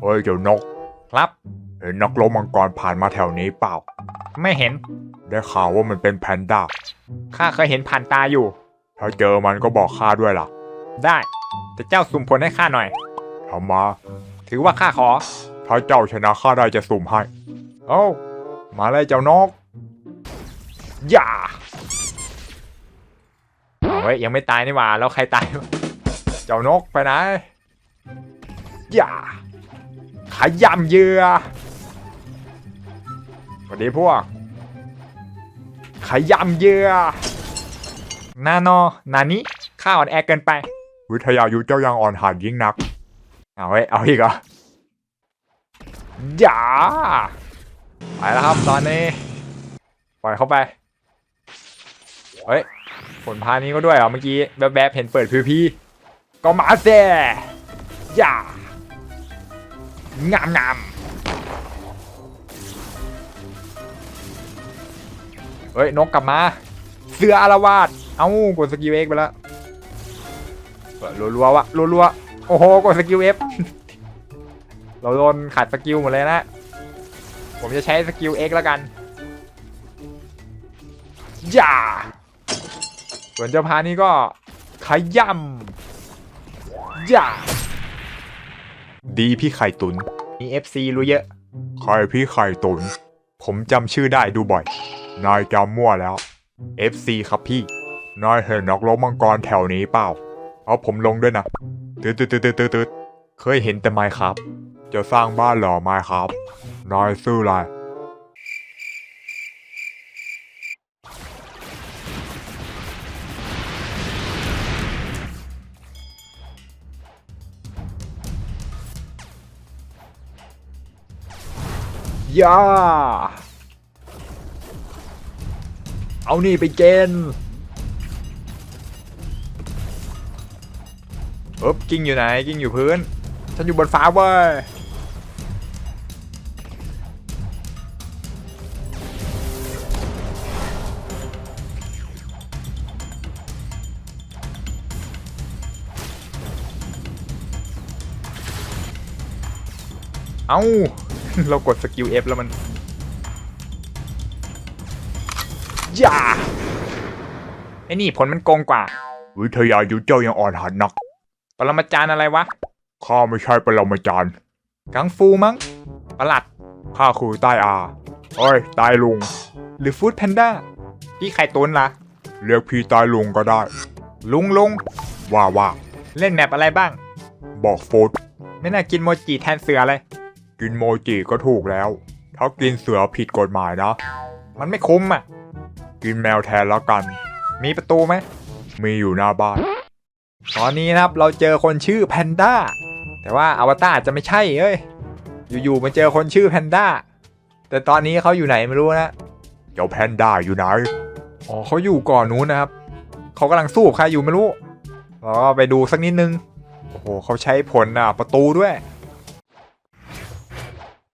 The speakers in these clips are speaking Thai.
เฮ้ยเดี๋ยวนก ครับเห็นนักรบมังกรผ่านมาแถวนี้เปล่า ไม่เห็น ได้ข่าวว่ามันเป็นแพนด้า ข้าเคยเห็นผ่านตาอยู่ ถ้าเจอมันก็บอกข้าด้วยล่ะได้แต่เจ้าสุ่มผลให้ข้าหน่อย ทำมา ถือว่าข้าขอ ถ้าเจ้าชนะข้าได้จะสุ่มให้โอ้มาเลยเจ้านก อย่าเอาไว้ยยังไม่ตายนี่หว่า แล้วใครตายวะเจ้านกไปไหน อย่า ขยำเหยื่อสวัสดีพวก ขยำเหยื่อนาโนนานี้ข้าอ่อนแอเกินไป วิทยายุทธเจ้ายังอ่อนหัดยิ่งนัก เอาไว้ยเอาอีกเหรออย่าไปแล้วครับตอนนี้ ปล่อยเข้าไป เฮ้ย ผลพานี้ก็ด้วยเหรอเมื่อกี้ แบบแบบๆเห็นเปิดพีพีก็มาเซ่อย่า งามงามเฮ้ยนกกลับมา เสืออารวาสเอ้ากดสกิลเอ็กไปแล้วรัวๆวะรัวๆโอ้โหกดสกิลเอฟเราโดนขาดสกิลหมดเลยนะผมจะใช้สกิล X แล้วกันอย่าส่วนเจ้าพานี่ก็ขย่ำอย่า ดีพี่ไข่ตุนมี FC รู้เยอะ ใครพี่ไข่ตุน ผมจำชื่อได้ดูบ่อย นายจำมั่วแล้ว FC ครับพี่ นายเห็นนักรบมังกรแถวนี้เปล่า เอาผมลงด้วยนะตืดตืดตืดตืดตืดเคยเห็นแต่ไมค์ครับ จะสร้างบ้านเหรอไมครับ นายซื้ออะไร ยาเอานี่ไปเกณฑ์อ๊บกิ้งอยู่ไหนกิ้งอยู่พื้น ฉันอยู่บนฟ้าเว้ยเอ้า เรากดสกิล F แล้วมันอย่าไอ้นี่ผลมันโกงกว่า วิทยายุทธเจ้ายังอ่อนหัดนัก ปรมาจารย์อะไรวะ ข้าไม่ใช่ปรมาจารย์ กังฟูมั้ง ประหลัด ข้าคือใต้อาเอ้ยใต้ลุง หรือฟู้ดแพนด้า พี่ไข่ตุนล่ะ เรียกพี่ใต้ลุงก็ได้ ลุงลุงว่าว่า เล่นแมปอะไรบ้าง บอกฟูดไม่น่ากินโมจิแทนเสือเลย กินโมจิก็ถูกแล้ว ถ้ากินเสือผิดกฎหมายนะ มันไม่คุ้มอะ กินแมวแทนแล้วกัน มีประตูไหม มีอยู่หน้าบ้าน ตอนนี้นะครับเราเจอคนชื่อแพนด้า แต่ว่าอวตารจะไม่ใช่เอ้ย อยู่ๆมาเจอคนชื่อแพนด้า แต่ตอนนี้เขาอยู่ไหนไม่รู้นะ เจ้าแพนด้าอยู่ไหน อ๋อเขาอยู่ก่อนนู้นนะครับ เขากำลังสู้ใครอยู่ไม่รู้เราก็ไปดูสักนิดนึง โอ้โหเขาใช้ผลอะประตูด้วย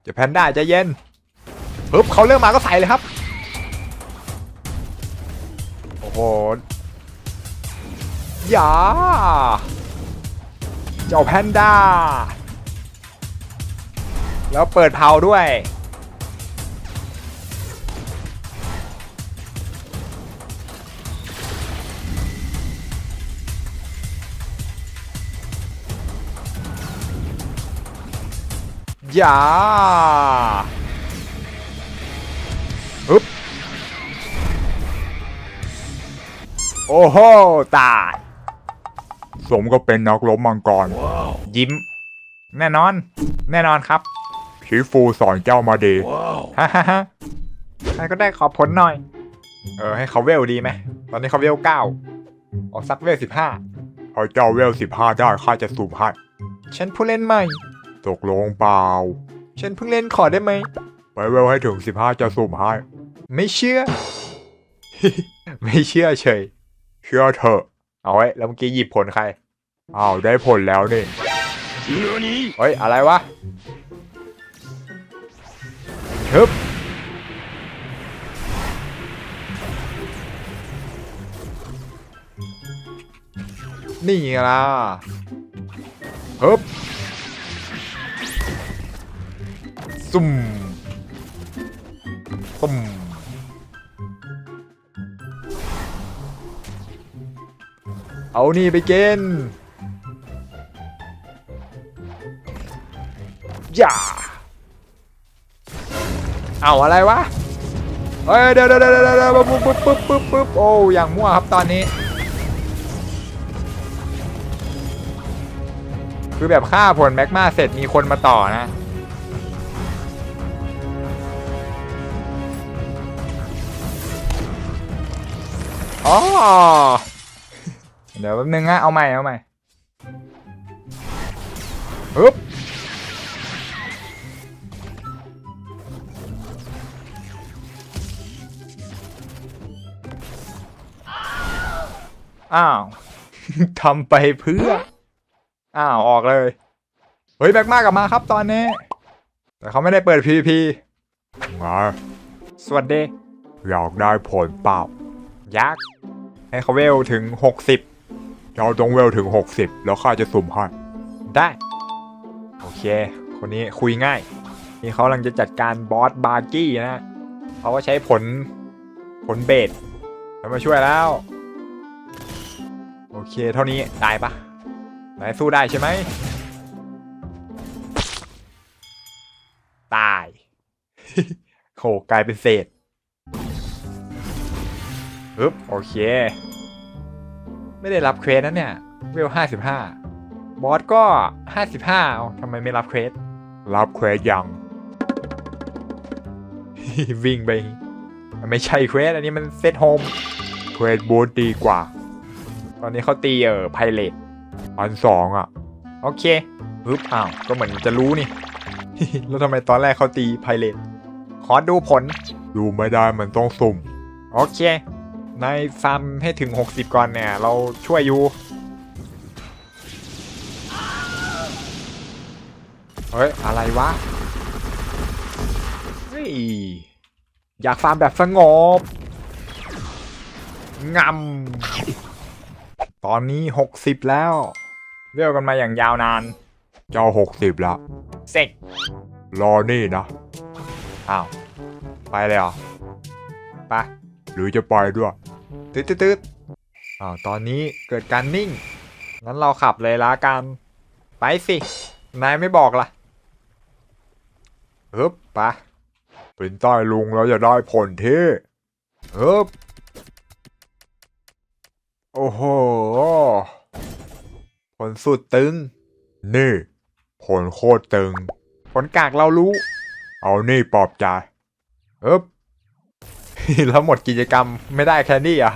จะแพนด้าจะเย็นปึ๊บเขาเริ่มมาก็ใส่เลยครับ โอ้โหอย่าเจ้าแพนด้า แล้วเปิดเผาด้วย อย่าอึ๊บโอ้โห ตาย สมก็เป็นนักรบมังกร ยิ้ม แน่นอน แน่นอนครับชิฟูสอนเจ้ามาดีฮ่าฮ่าฮ่าใครก็ได้ขอผลหน่อย เออ ให้เขาเวลดีไหม ตอนนี้เขาเวลเก้าออกสักเวลสิบห้าพอเจ้าเวลสิบห้าได้ข้าจะสูบให้ฉันผู้เล่นใหม่ ตกลงเปล่า ฉันเพิ่งเล่นขอได้ไหม ไปเวลให้ถึงสิบห้าจะสูบให้ ไม่เชื่อ ไม่เชื่อเฉย เชื่อเถอะ เอาไว้แล้วเมื่อกี้หยิบผลใคร อ้าวได้ผลแล้วนี่ เฮ้ย อะไรวะฮึบนี่ไงล่ะฮึบ ซุ่มซุ่มเอานี่ไปกินอย่าเอาอะไรวะ เฮ้ยเดี๋ยวเดี๋ยวเดี๋ยวเดี๋ยวปุ๊บปุ๊บปุ๊บปุ๊บปุ๊บโอ้อย่างมั่วครับตอนนี้ คือแบบฆ่าผลแมกมาเสร็จมีคนมาต่อนะ อ๋อ เดี๋ยวแป๊บนึงนะเอาใหม่เอาใหม่ปึ๊บอ้าว ทำไปเพื่อ อ้าว ออกเลย เฮ้ย แบ็กมากกลับมาครับตอนนี้ แต่เขาไม่ได้เปิด PVP ไงสวัสดี อยากได้ผลเปล่า ยักษ์ให้เขาเวลถึง 60เราต้องเวลถึง 60 แล้วข้าจะสุ่มให้ได้ โอเค คนนี้คุยง่าย นี่เขากำลังจะจัดการบอสบาร์กี้นะเขาก็ใช้ผลผลเบสแล้วมาช่วยแล้ว โอเคเท่านี้ตายปะนายสู้ได้ใช่ไหมตายโหกลายเป็นเศษ อึ๊บโอเค ไม่ได้รับเควสนะเนี่ยเวลห้าสิบห้าบอสก็ห้าสิบห้าเอาทำไมไม่รับเควส รับเควสยัง วิ่งไป มันไม่ใช่เควส อันนี้มันเซตโฮม เควสบูธดีกว่า ตอนนี้เขาตีเออไพเรตอันสองอะ โอเคปึ๊บอ้าว ก็เหมือนจะรู้นี่ แล้วทำไมตอนแรกเขาตีไพเรตขอดูผล ดูไม่ได้มันต้องสุ่ม โอเค นายฟาร์มให้ถึง 60 ก่อนเนี่ย เราช่วยอยู่ เฮ้ย อะไรวะ เฮ้ย อยากฟาร์มแบบสงบงำตอนนี้ 60 แล้วเรียกกันมาอย่างยาวนาน เจ้า 60ละเซ็กรอนี่นะ อ้าว ไปเลยเหรอ ไป หรือจะไปด้วย ตืดตืดตืดอ้าวตอนนี้เกิดการนิ่ง งั้นเราขับเลยละกัน ไปสิ นายไม่บอกล่ะฮึบไปเป็นใต้ลุงแล้วจะได้ผลที่ฮึบโอ้โห ผลสุดตึง นี่ ผลโคตรตึง ผลกากเรารู้ เอานี่ปลอบใจฮึบ แล้วหมดกิจกรรมไม่ได้แค่นี้อะ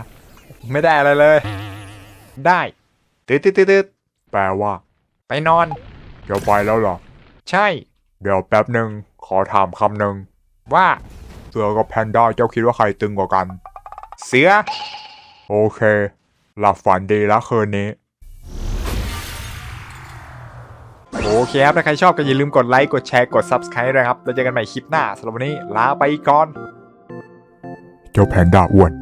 ไม่ได้อะไรเลย ได้ตืดตืดตืดตืดแปลว่า ไปนอนจะไปแล้วเหรอ ใช่ เดี๋ยวแป๊บหนึ่งขอถามคำหนึ่งว่าเสือกับแพนด้าเจ้าคิดว่าใครตึงกว่ากัน เสือ โอเค หลับฝันดีแล้วคืนนี้โอเคครับ ถ้าใครชอบก็อย่าลืมกดไลค์ กดแชร์ กด Subscribe ด้วยครับ แล้วเจอกันใหม่คลิปหน้าสำหรับวันนี้ลาไปก่อน เจ้าแพนด้าอ้วน